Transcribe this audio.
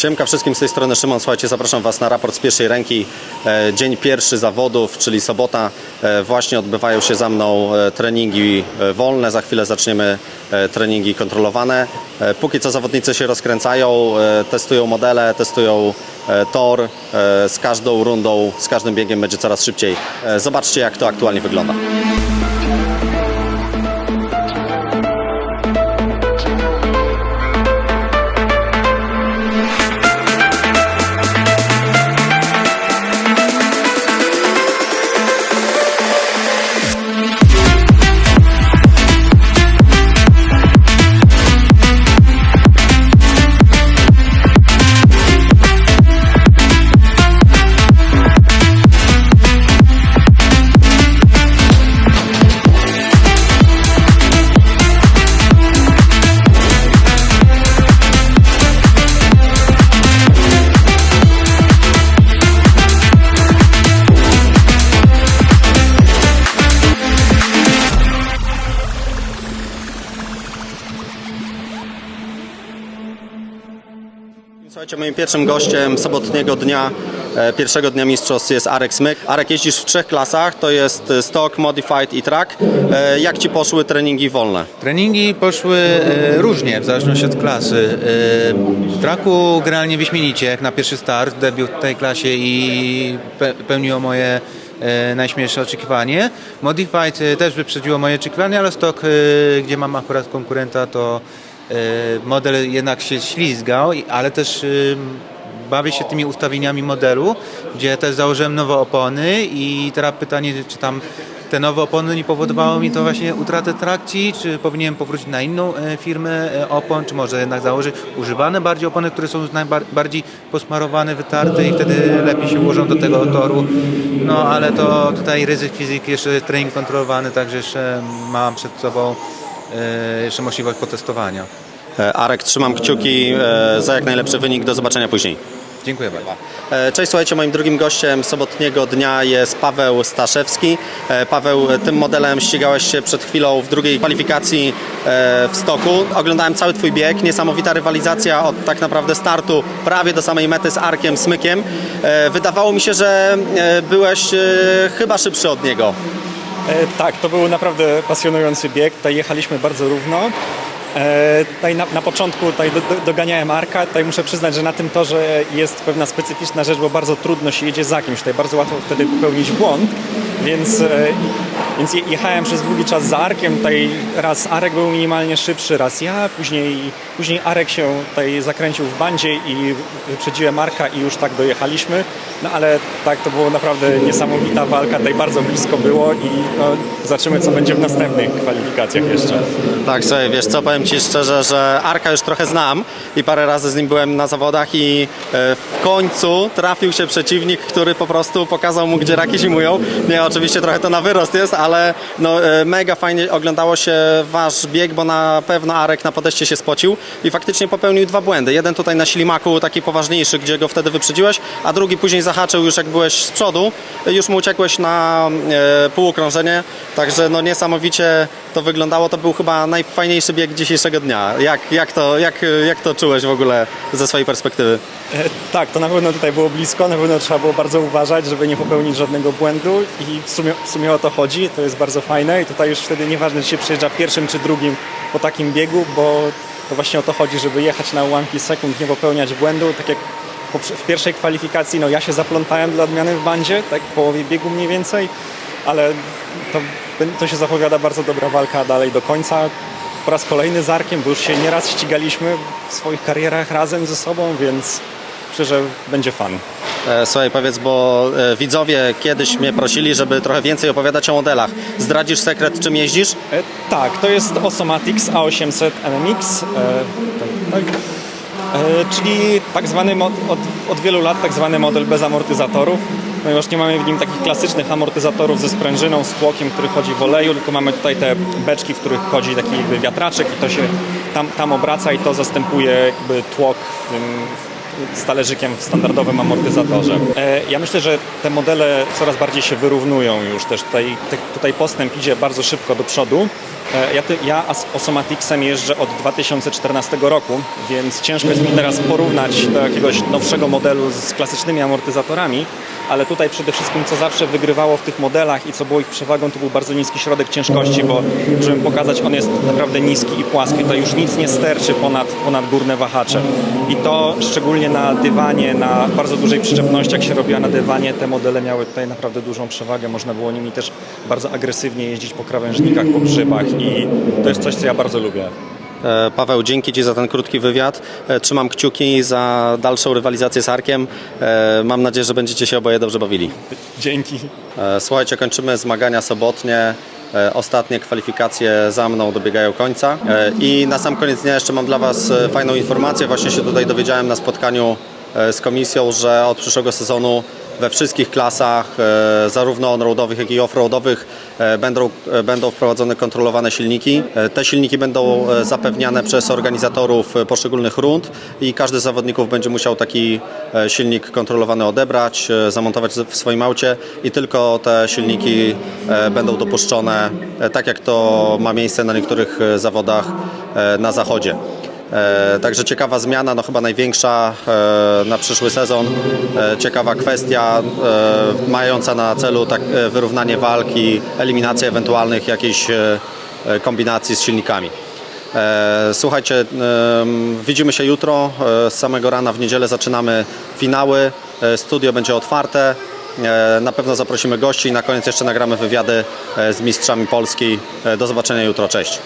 Siemka wszystkim z tej strony Szymon. Słuchajcie, zapraszam Was na raport z pierwszej ręki. E, Dzień pierwszy zawodów, czyli sobota. E, Właśnie odbywają się za mną e, treningi wolne. Za chwilę zaczniemy treningi kontrolowane. Póki co zawodnicy się rozkręcają, testują modele, testują tor. Z każdą rundą, z każdym biegiem będzie coraz szybciej. Zobaczcie, jak to aktualnie wygląda. Słuchajcie, moim pierwszym gościem sobotniego dnia, e, pierwszego dnia mistrzostw jest Arek Smyk. Arek, jeździsz w trzech klasach, to jest e, stock, modified i track. E, Jak Ci poszły treningi wolne? Treningi poszły różnie, w zależności od klasy. W traku generalnie wyśmienicie, jak na pierwszy start, debiut w tej klasie i pe, pełniło moje najśmielsze oczekiwanie. Modified też wyprzedziło moje oczekiwania, ale stok, e, gdzie mam akurat konkurenta, to model jednak się ślizgał, ale też e, bawię się tymi ustawieniami modelu, gdzie też założyłem nowe opony i teraz pytanie, czy tam te nowe opony nie powodowało mi to właśnie utratę trakcji, czy powinienem powrócić na inną e, firmę e, opon, czy może jednak założyć używane bardziej opony, które są najbardziej posmarowane, wytarte i wtedy lepiej się ułożą do tego toru. No ale to tutaj ryzyk fizyki, jeszcze trening kontrolowany, także jeszcze mam przed sobą e, jeszcze możliwość potestowania. E, Arek, trzymam kciuki e, za jak najlepszy wynik. Do zobaczenia później. Dziękuję bardzo. E, Cześć, słuchajcie, moim drugim gościem sobotniego dnia jest Paweł Staszewski. E, Paweł, e, tym modelem ścigałeś się przed chwilą w drugiej kwalifikacji e, w stoku. Oglądałem cały Twój bieg, niesamowita rywalizacja od tak naprawdę startu prawie do samej mety z Arkiem Smykiem. E, Wydawało mi się, że e, byłeś e, chyba szybszy od niego. E, Tak, to był naprawdę pasjonujący bieg. Tutaj jechaliśmy bardzo równo. E, Tutaj na, na początku tutaj do, do, doganiałem Arka. Tutaj muszę przyznać, że na tym torze jest pewna specyficzna rzecz, bo bardzo trudno się jedzie za kimś. Tutaj bardzo łatwo wtedy popełnić błąd. Więc, e, więc je- jechałem przez długi czas za Arkiem. Tutaj raz Arek był minimalnie szybszy, raz ja. Później, później Arek się tutaj zakręcił w bandzie i wyprzedziłem Arka i już tak dojechaliśmy. No ale tak, to było naprawdę niesamowita walka. Tutaj bardzo blisko było i no, zobaczymy, co będzie w następnych kwalifikacjach jeszcze. Tak, słuchaj, wiesz co, powiem Ci szczerze, że Arka już trochę znam i parę razy z nim byłem na zawodach i e, w końcu trafił się przeciwnik, który po prostu pokazał mu, gdzie raki zimują. Nie, oczywiście trochę to na wyrost jest, ale no, e, mega fajnie oglądało się Wasz bieg, bo na pewno Arek na podejście się spocił i faktycznie popełnił dwa błędy. Jeden tutaj na ślimaku, taki poważniejszy, gdzie go wtedy wyprzedziłeś, a drugi później zahaczył już jak byłeś z przodu, już mu uciekłeś na e, półokrążenie, także no niesamowicie to wyglądało, to był chyba najfajniejszy bieg dzisiejszego dnia. Jak, jak, to, jak, jak to czułeś w ogóle ze swojej perspektywy? E, Tak, to na pewno tutaj było blisko, na pewno trzeba było bardzo uważać, żeby nie popełnić żadnego błędu i w sumie, w sumie o to chodzi, to jest bardzo fajne i tutaj już wtedy nieważne, czy się przejeżdża pierwszym czy drugim po takim biegu, bo to właśnie o to chodzi, żeby jechać na ułamki sekund, nie popełniać błędu, tak jak w pierwszej kwalifikacji, no ja się zaplątałem dla odmiany w bandzie, tak w połowie biegu mniej więcej, ale to, to się zapowiada bardzo dobra walka dalej do końca. Po raz kolejny z Arkiem, bo już się nieraz ścigaliśmy w swoich karierach razem ze sobą, więc myślę, że będzie fan. E, Słuchaj, powiedz, bo e, widzowie kiedyś mnie prosili, żeby trochę więcej opowiadać o modelach. Zdradzisz sekret, czym jeździsz? E, tak, to jest Osomatics A800 NMX. E, tak, tak. E, czyli tak zwany mod, od, od wielu lat tak zwany model bez amortyzatorów, ponieważ nie mamy w nim takich klasycznych amortyzatorów ze sprężyną, z tłokiem, który chodzi w oleju, tylko mamy tutaj te beczki, w których chodzi taki jakby wiatraczek i to się tam, tam obraca i to zastępuje jakby tłok w tym z talerzykiem w standardowym amortyzatorze. E, Ja myślę, że te modele coraz bardziej się wyrównują już też. Tutaj, tutaj postęp idzie bardzo szybko do przodu. E, Ja, ty, ja as- Osomaticsem jeżdżę od 2014 roku, więc ciężko jest mi teraz porównać do jakiegoś nowszego modelu z klasycznymi amortyzatorami, ale tutaj przede wszystkim co zawsze wygrywało w tych modelach i co było ich przewagą, to był bardzo niski środek ciężkości, bo żeby pokazać, on jest naprawdę niski i płaski. Tutaj już nic nie sterczy ponad, ponad górne wahacze. I to szczególnie na dywanie, na bardzo dużej przyczepności, jak się robiła na dywanie, te modele miały tutaj naprawdę dużą przewagę. Można było nimi też bardzo agresywnie jeździć po krawężnikach, po grzybach i to jest coś, co ja bardzo lubię. E, Paweł, dzięki Ci za ten krótki wywiad. E, Trzymam kciuki za dalszą rywalizację z Arkiem. E, Mam nadzieję, że będziecie się oboje dobrze bawili. Dzięki. Słuchajcie, kończymy zmagania sobotnie. Ostatnie kwalifikacje za mną dobiegają końca. I na sam koniec dnia jeszcze mam dla Was fajną informację. Właśnie się tutaj dowiedziałem na spotkaniu z komisją, że od przyszłego sezonu we wszystkich klasach, e, zarówno on-roadowych, jak i off-roadowych, e, będą, e, będą wprowadzone kontrolowane silniki. Te silniki będą zapewniane przez organizatorów poszczególnych rund i każdy z zawodników będzie musiał taki silnik kontrolowany odebrać, zamontować w swoim aucie i tylko te silniki będą dopuszczone, tak jak to ma miejsce na niektórych zawodach na zachodzie. E, Także ciekawa zmiana, no chyba największa e, na przyszły sezon. E, Ciekawa kwestia, mająca na celu tak, wyrównanie walki, eliminację ewentualnych jakichś kombinacji z silnikami. Słuchajcie, widzimy się jutro. Z samego rana w niedzielę zaczynamy finały. Studio będzie otwarte. Na pewno zaprosimy gości i na koniec jeszcze nagramy wywiady z mistrzami Polski. Do zobaczenia jutro. Cześć.